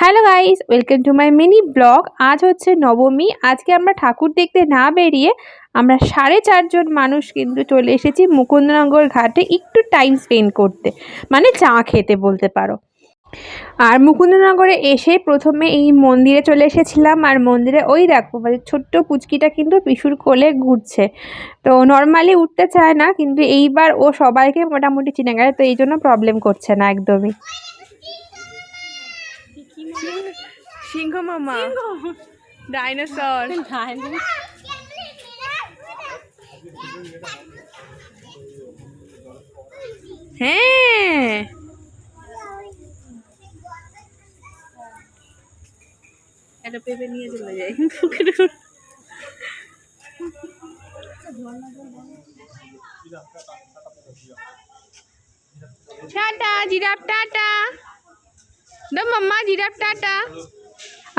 Hello guys, welcome to my mini blog. আজ হচ্ছে নবমী। আজকে আমরা ঠাকুর দেখতে না বেরিয়ে আমরা সাড়ে চারজন মানুষ কিন্তু চলে এসেছি মুকুন্দনগর ঘাটে একটু টাইম স্পেন্ড করতে। মানে চা খেতে বলতে পারো। আর মুকুন্দনগরে এসে প্রথমে এই মন্দিরে চলে এসেছিলাম। আর মন্দিরে ওই দেখো মানে ছোট্ট পুচকিটা কিন্তু পিসুর কোলে ঘুরছে। তো নর্মালি উঠতে চায় না, কিন্তু এইবার ও সবাইকে মোটামুটি চিনে গেছে, তো এই জন্য প্রবলেম করছে না একদমই। সিংহ মামা। ডাইনোসর হ্যাঁ। একটা পেঁপে নিয়ে চলে যাই। পুকুরে। Tata giraffe tata. Mamma giraffe tata.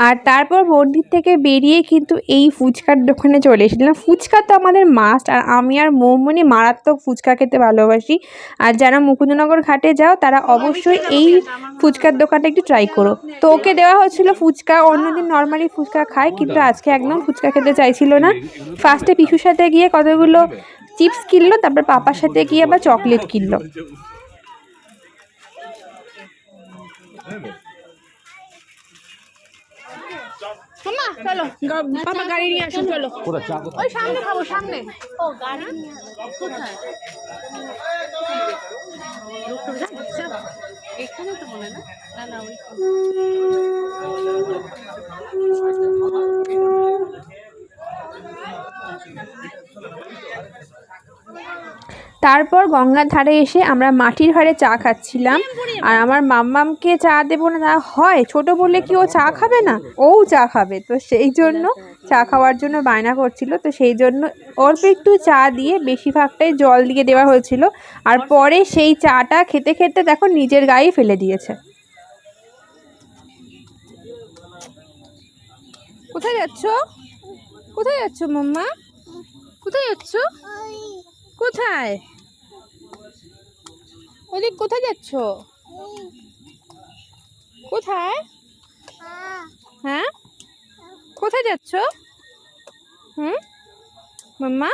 আর তারপর মন্দির থেকে বেরিয়ে কিন্তু এই ফুচকার দোকানে চলে এসেছিলাম। ফুচকা তো আমাদের মাস্ট আর আমি আর মৌমনি মারাত্মক ফুচকা খেতে ভালোবাসি। আর যারা মুকুন্দনগর ঘাটে যাও তারা অবশ্যই এই ফুচকার দোকানটা একটু ট্রাই করো। তো ওকে দেওয়া হচ্ছিল ফুচকা অন্যদিন নর্মালি ফুচকা খায় কিন্তু আজকে একদম ফুচকা খেতে চাইছিল না। ফার্স্টে পিসুর সাথে গিয়ে কতগুলো চিপস কিনলো তারপর পাপার সাথে গিয়ে আবার চকলেট কিনলো। মামা চলো গা- গাড়ি নিয়ে আসো চলো। ওই সামনে খাব সামনে। ও গাড়ি কোথায় এখানে তো মনে না। না না ওই তারপর গঙ্গার ধারে এসে আমরা মাটির ঘরে চা খাচ্ছিলাম। আর আমার মাম্মামকে চা দেবো না হয়। ছোট বলে কি ও চা খাবে না? ও চা খাবে। তো সেই জন্য চা খাওয়ার জন্য বায়না করছিল। তো সেই জন্য অল্প একটু চা দিয়ে বেশিরভাগটাই জল দিয়ে দেওয়া হয়েছিল। আর পরে সেই চাটা খেতে খেতে দেখো নিজের গায়ে ফেলে দিয়েছে। কোথায় যাচ্ছ? কোথায় যাচ্ছ মাম্মা? কোথায় যাচ্ছ? কোথায়? ওদিক কোথায় যাচ্ছ? কোথায়? হ্যাঁ? কোথায় যাচ্ছ? হুম? মাম্মা?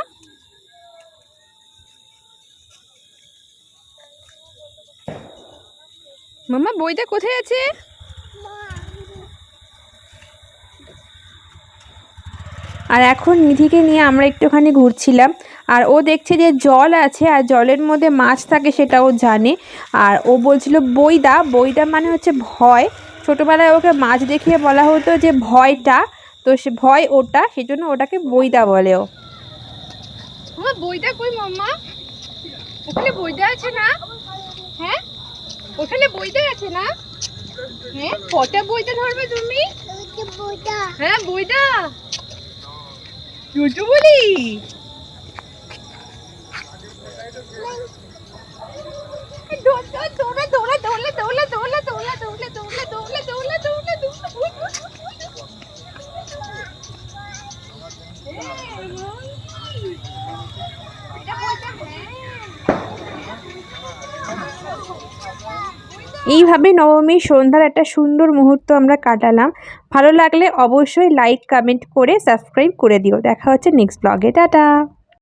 মাম্মা বইটা কোথায় আছে? আর এখন নিধিকে নিয়ে আমরা একটুখানি ঘুরছিলাম। আর ও দেখছে যে জল আছে আর জলের মধ্যে মাছ থাকে সেটা ও জানে। আর ও বলছিল বইদা বইদা মানে হচ্ছে ভয়। ছোটোবেলায় ওকে মাছ দেখিয়ে বলা হতো যে ভয়টা তো সে ভয় ওটা সেজন্য ওটাকে বইদা বলে ও। বইটা কই মাম্মা? ওখানে বইদা আছে না? হ্যাঁ? ওখানে বইদা আছে না? হ্যাঁ? কটা বইটা ধরবে তুমি? হ্যাঁ বইদা You're doing it! এইভাবে নবমীর সন্ধ্যার একটা সুন্দর মুহূর্ত আমরা কাটালাম। ভালো লাগলে অবশ্যই লাইক কমেন্ট করে সাবস্ক্রাইব করে দিও। দেখা হচ্ছে নেক্সট ব্লগে টাটা!